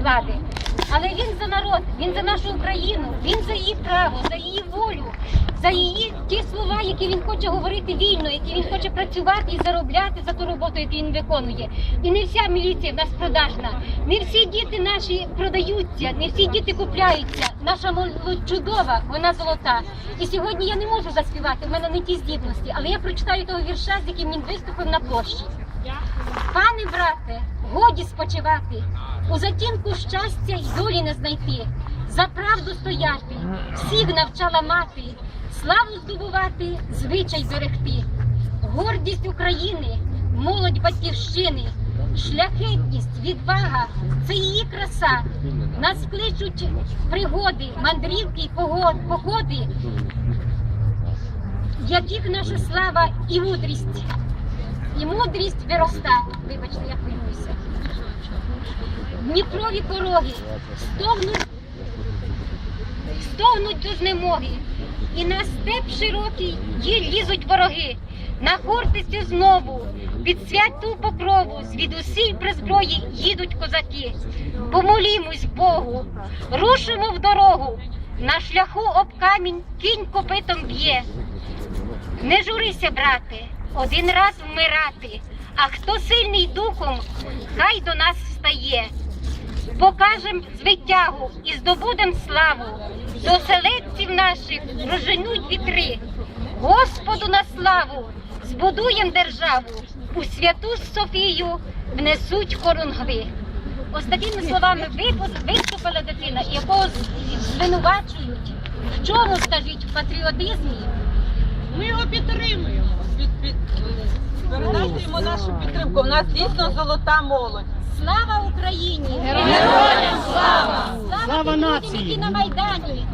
влади. Але він за народ, він за нашу Україну, він за її право, за її волю, за її ті слова, які він хоче говорити вільно, які він хоче працювати і заробляти за ту роботу, яку він виконує. І не вся міліція в нас продажна, не всі діти наші продаються, не всі діти купляються. Наша молодь чудова, вона золота. І сьогодні я не можу заспівати, в мене не ті здібності, але я прочитаю того вірша, з яким він виступив на площі. Пане брате, годі спочивати, у затінку щастя й долі не знайти, за правду стояти, всіх навчала мати, славу здобувати, звичай берегти, гордість України, молодь батьківщини, шляхетність, відвага це її краса. Нас кличуть пригоди, мандрівки й походи, в яких наша слава і мудрість. І мудрість вироста. Вибачте, я. Дніпрові пороги стогнуть, стогнуть до знемоги, і на степ широкий лізуть вороги. На Хортицю знову під святу покрову звідусіль при зброї їдуть козаки. Помолімось Богу, рушимо в дорогу. На шляху об камінь кінь копитом б'є. Не журися, брате, один раз вмирати, а хто сильний духом, хай до нас встає. Покажем звитягу і здобудем славу, до селедців наших проженуть вітри. Господу на славу збудуєм державу, у святу Софію внесуть корунгви. Ось такими словами виступила дитина, якого звинувачують. В чому скажіть в патріотизмі? Ми його підтримуємо. Під, під, передайте нашу підтримку. У нас дійсно золота молодь. Слава Україні! Героям слава! Слава, Слава нації! які на Майдані!